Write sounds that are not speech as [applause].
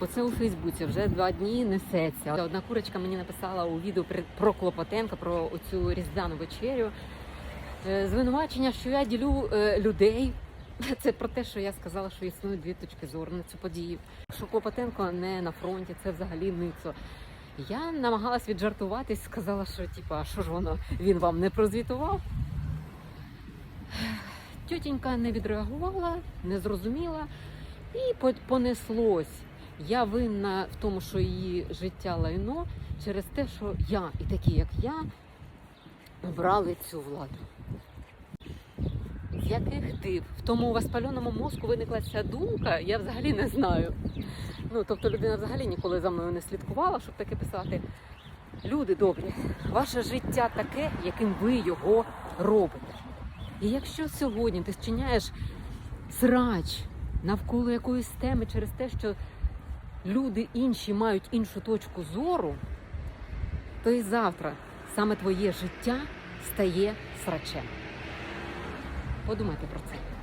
Оце у Фейсбуці вже два дні несеться. Одна курочка мені написала у відео про Клопотенка, про цю різдвяну вечерю. Е, Звинувачення, що я ділю е, людей. [laughs] Це про те, що я сказала, що існують дві точки зору на цю подію. Що Клопотенко не на фронті, це взагалі ницо. Я намагалась віджартуватись, сказала, що типу, а що ж воно він вам не прозвітував. Тьотінька не відреагувала, не зрозуміла і понеслось. Я винна в тому, що її життя лайно через те, що я і такі, як я, обрали цю владу. З яких див? В тому воспаленому мозку виникла ця думка, я взагалі не знаю. Ну, тобто людина взагалі ніколи за мною не слідкувала, щоб таке писати. Люди добрі, ваше життя таке, яким ви його робите. І якщо сьогодні ти вчиняєш срач навколо якоїсь теми через те, що люди інші мають іншу точку зору, то і завтра саме твоє життя стає срачем. Подумайте про це.